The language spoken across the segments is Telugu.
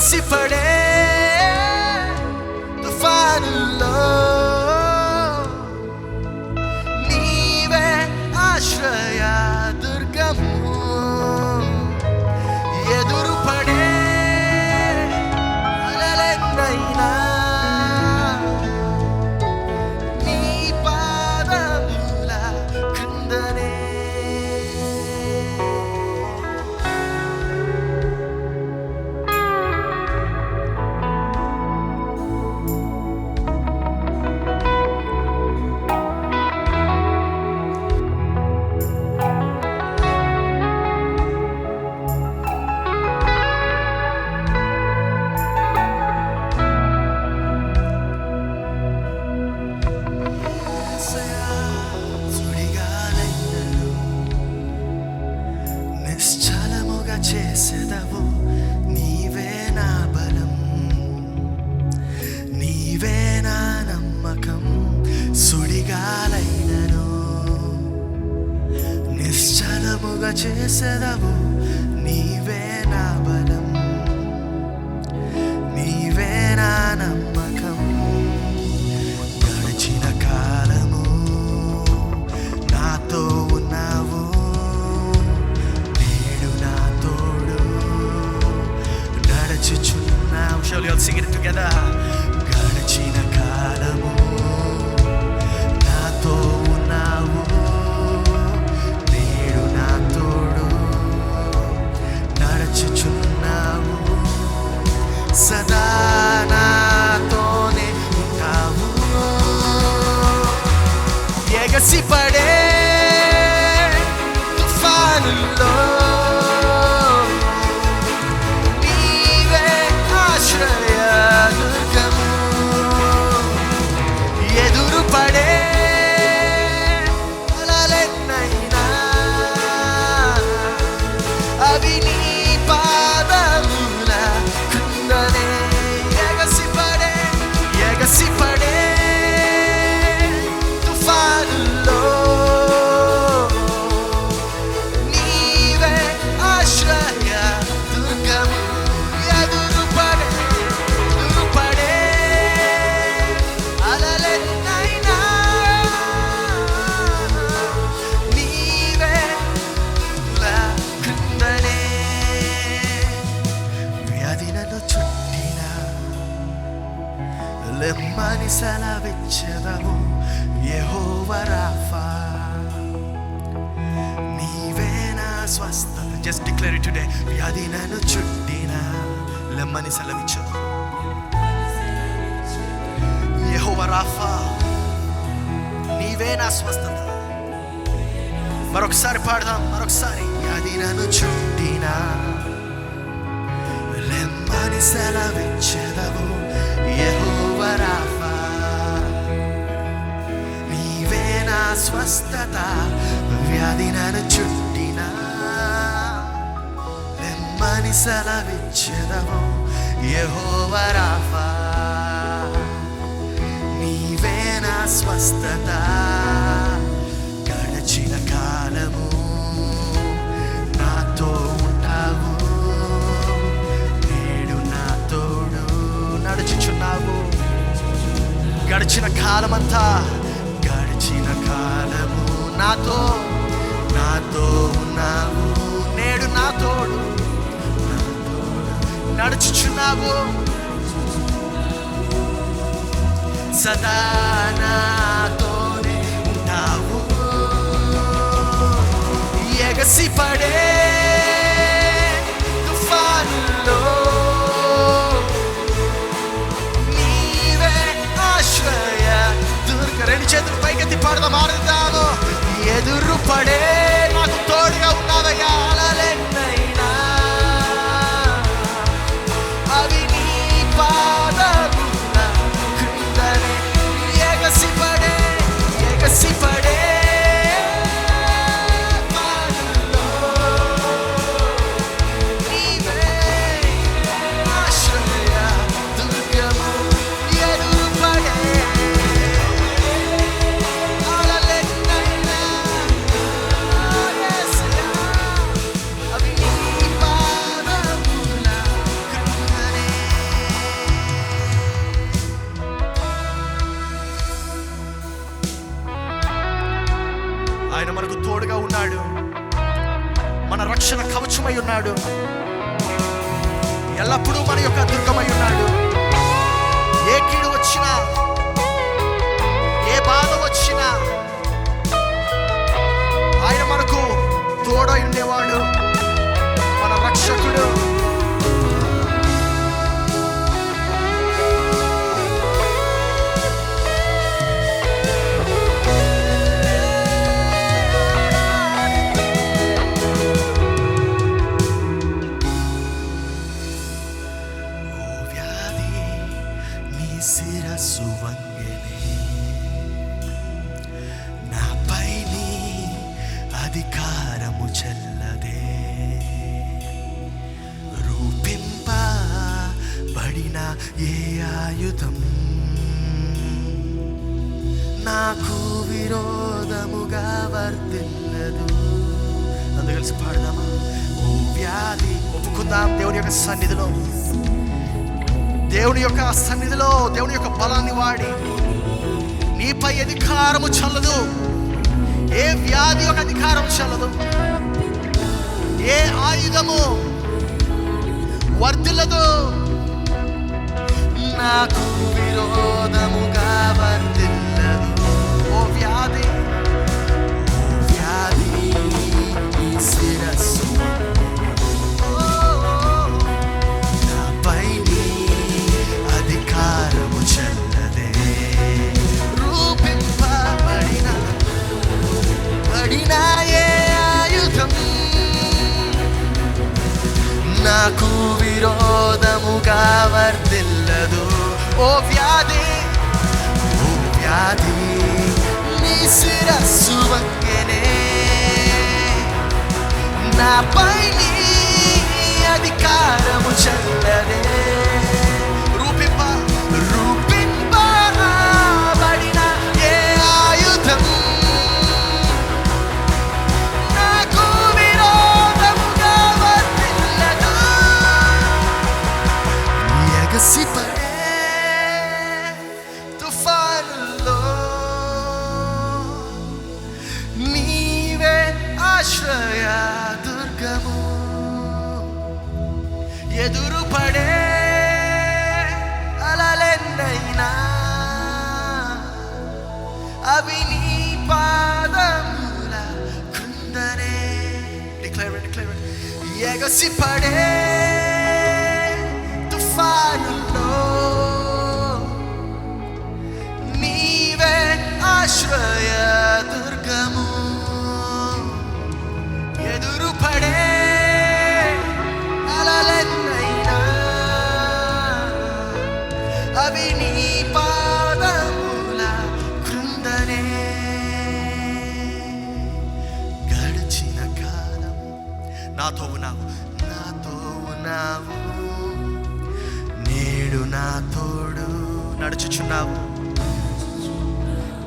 Se farei. Né? నిశ్చలముగా చేసేదవు. నీవే నా బలం. నీవే నా నమ్మకం స్వస్థత. జస్ట్ డిక్లేర్ టుడే వ్యాధి నన్ను చుట్టిన లెమ్మని సెలవిచ్చదు యెహోవరాఫా నీవే నా స్వస్థత. మరొకసారి పాడదాం మరొకసారి. వ్యాధి నన్ను చుట్టిన లెమ్మని సెలవిచ్చదవు యెహోవరాఫా నీవే నా స్వస్థత. వ్యాధి నన్ను చుట్టి లెమ్మని సెలవిచ్చదవు యెహోవరాఫా నీవే నా స్వస్థత. గడచిన కాలము నాతో ఉంటావు. నేడు నా తోడు నడుచుచున్నావు. గడిచిన కాలమంతా గడిచిన కాలము నాతో నాతో ఉన్నావు. నేడు నా తోడు నడుచుచున్నావు. సదా నాతోనే ఉంటావు. ఎగసి పడే రక్షణ కవచమై ఉన్నాడు. ఎల్లప్పుడూ మన యొక్క దుర్గమై ఉన్నాడు. ఏ కీడు వచ్చినా ఏ బాధ వచ్చినా ఆయన మనకు తోడై ఉండేవాడు. మన రక్షకుడు. అధికారము చెల్లదే రూపింపబడిన ఏ ఆయుధం? నాకు విరోధముగా వర్తిల్లదు. అందరూ కలిసి పాడదామా? ఓ వ్యాధి ఒప్పుకుందాం దేవుని యొక్క సన్నిధిలో. దేవుని యొక్క సన్నిధిలో దేవుని యొక్క బలాన్ని వాడి. నీపై అధికారము చల్లదు. ఏ వ్యాధి యొక్క అధికారం చల్లదు. ఏ ఆయుధము వర్ధిల్లదు. నాకు విరోధముగా ఎగసి పడే తుఫానుల్లో నీవే నాతో ఉన్నావు. నాతో ఉన్నావు. నేడు నా తోడు నడుచుచున్నావు.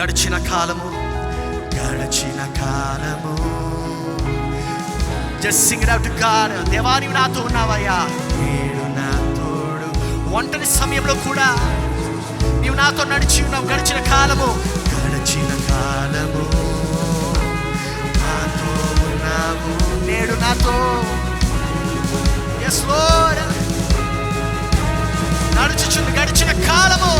గడిచిన కాలము గడిచిన కాలము. జస్ట్ సింగ్ అవుట్ గాడ్ దేవా నీవు నాతో ఉన్నావయ్యా. నేడు నా తోడు. ఒంటరి సమయంలో కూడా నీవు నాతో నడిచి ఉన్నావు. గడిచిన కాలము గడిచిన కాలము. ఉన్నావు నేడు నాతో ఎస్ లోడ్ నడుచుచుంది గడిచిన కాలము